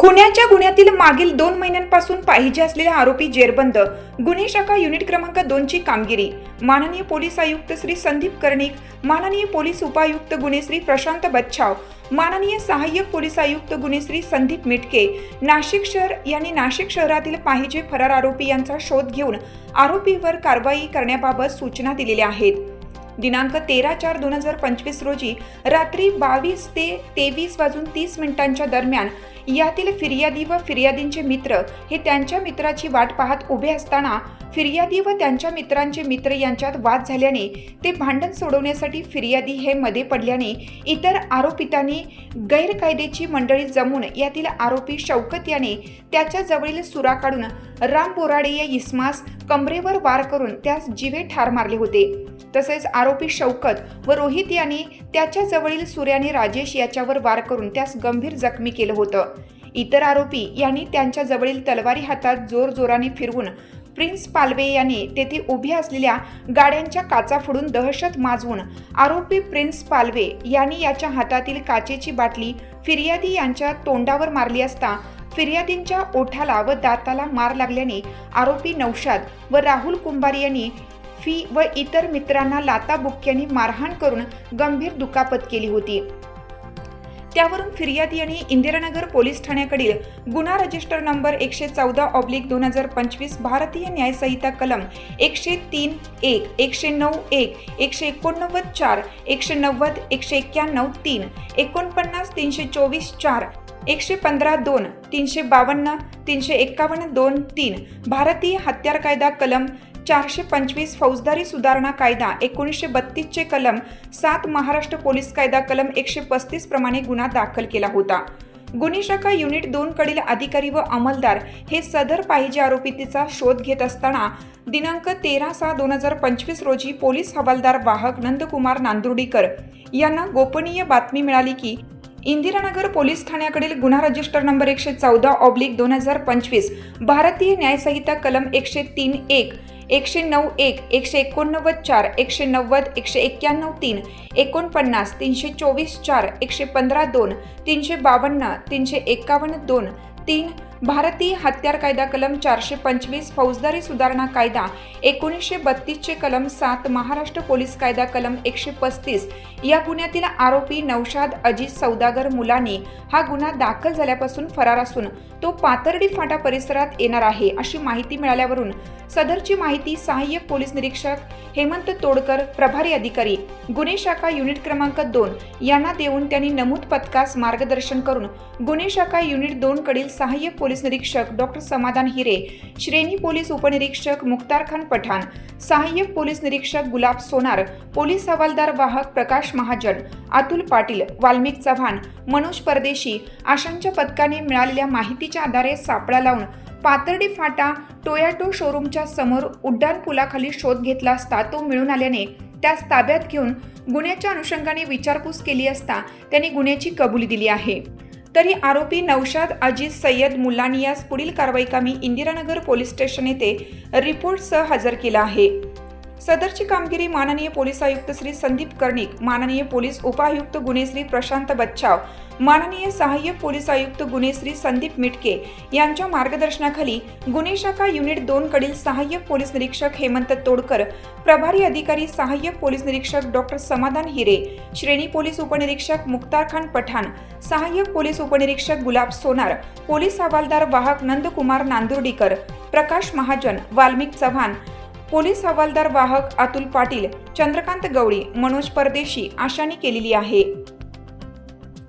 खुन्याच्या गुन्ह्यातील मागील दोन महिन्यांपासून पाहिजे असलेला आरोपी जेरबंद. गुन्हे शाखा युनिट क्रमांक दोनची कामगिरी. माननीय पोलीस आयुक्त श्री संदीप कर्णिक माननीय पोलीस उपायुक्त गुन्हे श्री प्रशांत बच्छाव माननीय सहाय्यक पोलीस आयुक्त गुन्हे श्री संदीप मिटके नाशिक शहर यांनी नाशिक शहरातील पाहिजे फरार आरोपी यांचा शोध घेऊन आरोपीवर कारवाई करण्याबाबत सूचना दिलेल्या आहेत. दिनांक तेरा चार दोन हजार पंचवीस रोजी रात्री बावीस ते तेवीस वाजून तीस मिनिटांच्या दरम्यान यातील फिर्यादी व फिर्यादींचे मित्र हे त्यांच्या मित्राची वाट पाहत उभे असताना फिर्यादी व त्यांच्या मित्रांचे मित्र यांच्यात वाद झाल्याने ते भांडण सोडवण्यासाठी फिर्यादी हे मध्ये पडल्याने इतर आरोपितांनी गैरकायदेची मंडळी जमून यातील आरोपी शौकत याने त्याच्या जवळील सुरा काढून राम बोराडे या इस्मास कमरेवर वार करून त्यास जीवे ठार मारले होते. तसेच आरोपी शौकत व रोहित यांनी त्याच्या जवळील सूर्याने राजेश याच्यावर वार करून त्यास गंभीर जखमी केलं होतं. इतर आरोपी यांनी त्यांच्या जवळील तलवारी हातात जोर जोराने फिरवून प्रिन्स पालवे यांनी तेथे उभ्या असलेल्या गाड्यांच्या काचा फोडून दहशत माजवून आरोपी प्रिन्स पालवे यांनी याच्या हातातील काचेची बाटली फिर्यादी यांच्या तोंडावर मारली असता फिर्यादींच्या ओठाला व दाताला मार लागल्याने आरोपी नौशाद व राहुल कुंभार यांनी फी व इतर मित्रांना लाताबुक्क्यांनी मारहाण करून गंभीर दुखापत केली होती. त्यावरून फिर्यादी यांनी इंदिरानगर पोलीस ठाण्याकडील गुन्हा रजिस्टर नंबर एकशे चौदा ऑब्लिक दोन हजार पंचवीस भारतीय न्यायसंहिता कलम एकशे तीन एक एकशे नऊ एक एकशे एकोणनव्वद चार एकशे नव्वद एकशे एक्क्याण्णव तीन एकोणपन्नास तीनशे चोवीस चार एकशे पंधरा दोन तीनशे बावन्न तीनशे एक्कावन्न दोन तीन भारतीय हत्यार कायदा कलम चारशे पंचवीस फौजदारी सुधारणा कायदा एकोणीसशे बत्तीसचे कलम सात महाराष्ट्र पोलीस कायदा कलम एकशे पस्तीस प्रमाणे गुन्हा दाखल केला होता. गुन्हे शाखा युनिट दोन कडील अधिकारी व अंमलदार हे सदर पाहिजे आरोपीचा शोध घेत असताना दिनांक तेरा सहा दोन हजार पंचवीस रोजी पोलीस हवालदार वाहक नंदकुमार नांदुर्डीकर यांना गोपनीय बातमी मिळाली की इंदिरानगर पोलीस ठाण्याकडील गुन्हा रजिस्टर नंबर एकशे चौदा ऑब्लिक दोन हजार पंचवीस भारतीय न्यायसंहिता कलम एकशे तीन एक एकशे नऊ एक एकशे एकोणनव्वद चार एकशे नव्वद एकशे एक्क्याण्णव तीन एकोणपन्नास तीनशे चोवीस चार एकशे पंधरा दोन तीनशे बावन्न तीनशे एक्कावन्न दोन तीन भारतीय हत्यार कायदा कलम चारशे पंचवीस फौजदारी सुधारणा कायदा एकोणीसशे बत्तीसचे कलम सात महाराष्ट्र पोलीस कायदा कलम एकशे पस्तीस या गुन्ह्यातील आरोपी नौशाद अजित सौदागर मुलानी हा गुन्हा दाखल झाल्यापासून फरार असून तो पातर्डी फाटा परिसरात येणार आहे अशी माहिती मिळाल्यावरून सदरची माहिती सहाय्यक पोलीस निरीक्षक हेमंत तोडकर प्रभारी अधिकारी गुन्हे शाखा युनिट क्रमांक दोन यांना देऊन त्यांनी नमूद पथकास मार्गदर्शन करून गुन्हे शाखा युनिट दोन कडील सहाय्यक पोलीस निरीक्षक डॉक्टर समाधान हिरे श्रेणी पोलीस उपनिरीक्षक मुख्तार खान पठाण सहाय्यक पोलीस निरीक्षक गुलाब सोनार पोलीस हवालदार वाहक प्रकाश महाजन अतुल पाटील वाल्मिक चव्हाण मनोज परदेशी आशांच्या पथकाने मिळालेल्या माहिती माहितीच्या आधारे सापळा लावून पातर्डी फाटा टोयाटो शोरूमच्या समोर उड्डाण पुलाखाली शोध घेतला असता तो मिळून आल्याने त्यास ताब्यात घेऊन गुन्ह्याच्या अनुषंगाने विचारपूस केली असता त्यांनी गुन्ह्याची कबुली दिली आहे. तरी आरोपी नौशाद अजिज सय्यद मुलानी यास पुढील कारवाई कामी इंदिरानगर पोलीस स्टेशन येथे रिपोर्टसह हजर केला आहे. सदरची कामगिरी माननीय पोलीस आयुक्त श्री संदीप कर्णिक माननीय पोलीस उपायुक्त गुन्हे श्री प्रशांत बच्छाव माननीय सहाय्यक पोलीस आयुक्त गुन्हे श्री संदीप मिटके यांच्या मार्गदर्शनाखाली गुन्हे शाखा युनिट दोन कडील सहाय्यक पोलीस निरीक्षक हेमंत तोडकर प्रभारी अधिकारी सहाय्यक पोलीस निरीक्षक डॉक्टर समाधान हिरे श्रेणी पोलीस उपनिरीक्षक मुक्तार खान पठाण सहाय्यक पोलीस उपनिरीक्षक गुलाब सोनार पोलीस हवालदार वाहक नंदकुमार नांदुर्डीकर प्रकाश महाजन वाल्मिक चव्हाण पोलीस हवालदार वाहक अतुल पाटील चंद्रकांत गवळी मनोज परदेशी आशांनी केलेली आहे.